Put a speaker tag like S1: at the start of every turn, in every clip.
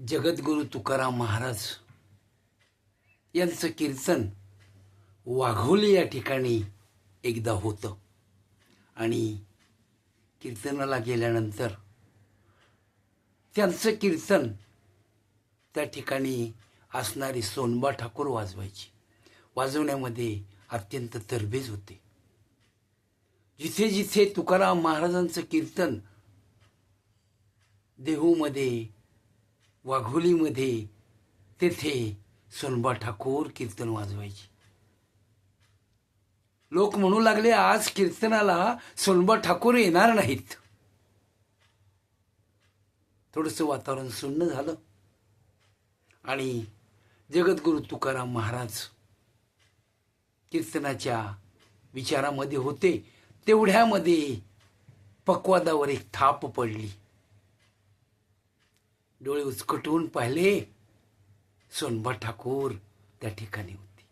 S1: जगद्गुरू तुकाराम महाराज यांचं कीर्तन वाघोली या ठिकाणी एकदा होतं. आणि कीर्तनाला गेल्यानंतर त्यांचं कीर्तन त्या ठिकाणी असणारी सोनबा ठाकूर वाजवायची. वाजवण्यामध्ये अत्यंत तरबेज होते. जिथे जिथे तुकाराम महाराजांचं कीर्तन देहूमध्ये वाघोलीमध्ये तेथे सोनबा ठाकूर कीर्तन वाजवायची. लोक म्हणू लागले आज कीर्तनाला सोनबा ठाकूर येणार नाहीत. थोडस वातावरण सुन्न झालं. आणि जगद्गुरु तुकाराम महाराज कीर्तनाच्या विचारामध्ये होते तेवढ्यामध्ये पक्वादावर एक थाप पडली. डोळे उचकटून पाहिले. सोनबा ठाकूर त्या ठिकाणी होती.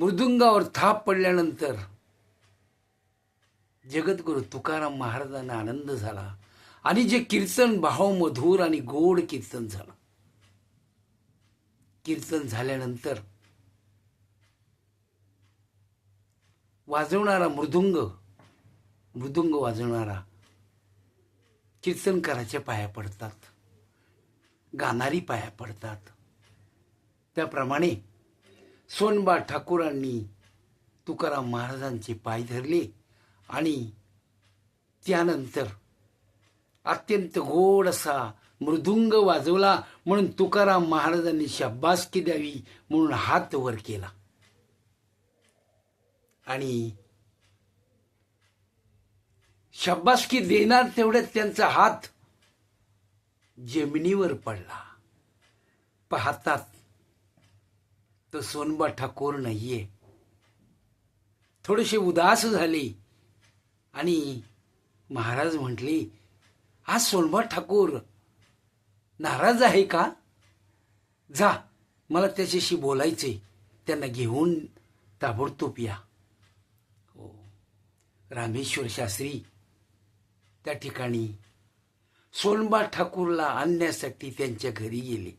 S1: मृदुंगावर थाप पडल्यानंतर जगद्गुरु तुकाराम महाराजांना आनंद झाला आणि जे कीर्तन भाव मधुर आणि गोड कीर्तन झालं. कीर्तन झाल्यानंतर वाजवणारा मृदुंग मृदुंग वाजवणारा कीर्तनकाराच्या पाया पडतात. गाणारी पाया पडतात. त्याप्रमाणे सोनबा ठाकूरांनी तुकाराम महाराजांचे पाय धरले आणि त्यानंतर अत्यंत गोड असा मृदुंग वाजवला म्हणून तुकाराम महाराजांनी शाब्बासकी द्यावी म्हणून हात वर केला. आणि शाब्बासकी देणार तेवढ्यात त्यांचा हात जमिनीवर पडला. पाहतात तर सोनबा ठाकूर नाहीये. थोडेसे उदास झाले आणि महाराज म्हटले आज सोनबा ठाकूर नाराज आहे का? जा मला त्याच्याशी बोलायचे त्यांना घेऊन ताबडतोब या. हो. रामेश्वर शास्त्री त्या ठिकाणी सोनबा ठाकूरला आणण्यासाठी त्यांच्या घरी गेले.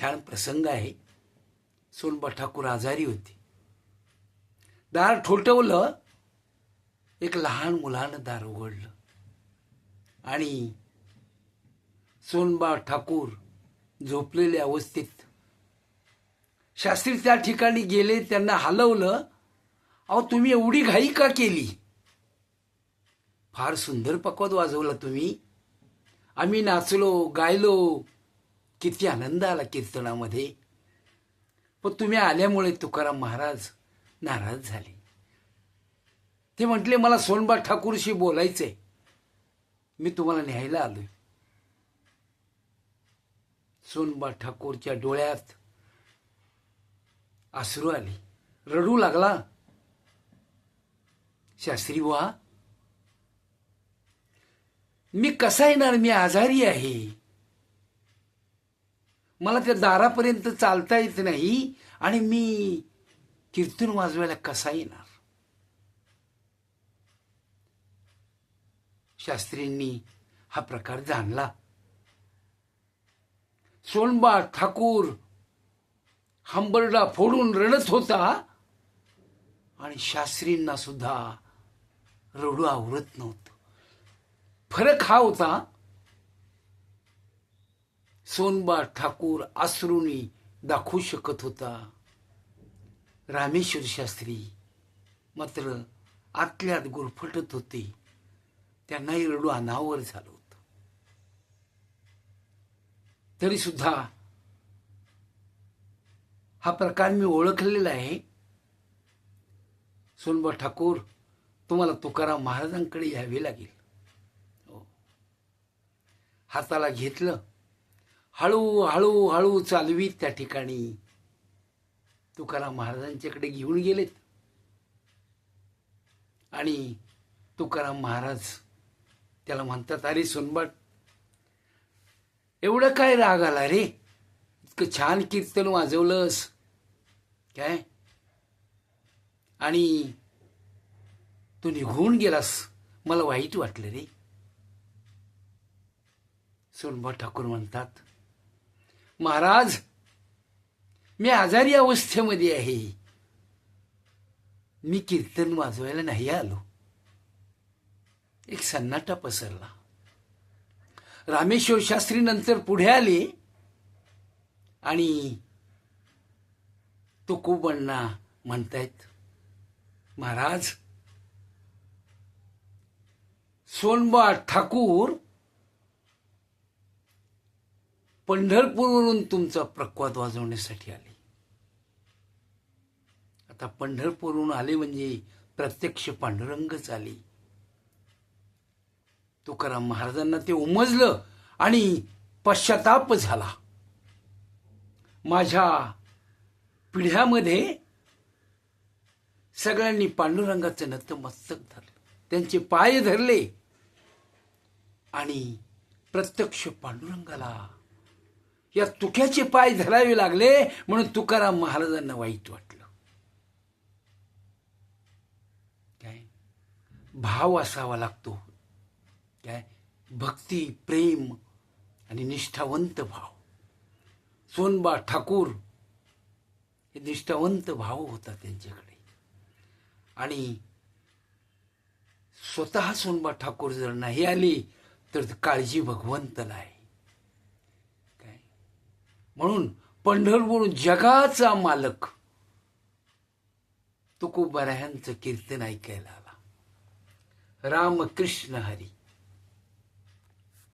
S1: छान प्रसंग आहे. सोनबा ठाकूर आजारी होते. दार ठोठवलं एक लहान मुलानं दार उघडलं. आणि सोनबा ठाकूर झोपलेल्या अवस्थेत शास्त्री त्या ठिकाणी गेले त्यांना हलवलं. अहो तुम्ही एवढी घाई का केली? फार सुंदर पकवाद वाजवला तुम्ही. आम्ही नाचलो गायलो. किती आनंद आला कीर्तनामध्ये. पण तुम्ही आल्यामुळे तुकाराम महाराज नाराज झाले. ते म्हटले मला सोनबा ठाकूरशी बोलायचंय. मी तुम्हाला न्यायला आलोय. सोनबा ठाकूरच्या डोळ्यात आसरू आली. रडू लागला. शास्त्री वा मी कसा येणार? मी आजारी आहे. मला त्या दारापर्यंत चालता येत नाही आणि मी कीर्तन वाजवायला कसा येणार? शास्त्रींनी हा प्रकार जाणला. सोनबा ठाकूर हंबरडा फोडून रडत होता आणि शास्त्रींना सुद्धा रडू आवरत नव्हतं. फरक हा होता सोनबा ठाकूर आसरूनी दाखवू शकत होता. रामेश्वर शास्त्री मात्र आतल्यात गुरफटत होते. त्यांनाही रडू अनावर झालं होतं. तरी सुद्धा हा प्रकार मी ओळखलेला आहे. सोनबा ठाकूर तुम्हाला तुकाराम महाराजांकडे यावे लागेल. हाताला घेतलं. हळू हळू हळू चालवीत त्या ठिकाणी. तुकाराम महाराजांच्याकडे घेऊन गेलेत. आणि तुकाराम महाराज त्याला म्हणतात अरे सोनबाट एवढं काय राग आला रे? इतकं छान कीर्तन वाजवलंस. काय? आणि तू निघून गेलास. मला वाईट वाटलं रे. सोनबा ठाकूर म्हणतात महाराज मी आजारी अवस्थेमध्ये आहे. मी कीर्तन वाजवायला नाही आलो. एक सन्नाटा पसरला. रामेश्वर शास्त्री नंतर पुढे आले आणि तुकोबांना म्हणतायत महाराज सोनबा ठाकूर पंढरपूरवरून तुमचा प्रक्वाद वाजवण्यासाठी आले. आता पंढरपूरवरून आले म्हणजे प्रत्यक्ष पांडुरंगच आले. तुकाराम महाराजांना ते उमजलं आणि पश्चाताप झाला. माझ्या पिढ्यामध्ये सगळ्यांनी पांडुरंगाचं नतमस्तक धरलं. त्यांचे पाय धरले आणि प्रत्यक्ष पांडुरंगाला या तुक्याचे पाय धरावे लागले म्हणून तुकाराम महाराजांना वाईट वाटलं. काय? भाव असावा लागतो. काय? भक्ती प्रेम आणि निष्ठावंत भाव. सोनबा ठाकूर हे निष्ठावंत भाव होता त्यांच्याकडे. आणि स्वतः सोनबा ठाकूर जर नाही आली तर काळजी भगवंत आहे म्हणून पंढरपूर जगाचा मालक. तुकोबारायांचं कीर्तन ऐकायला आला. रामकृष्ण हरी.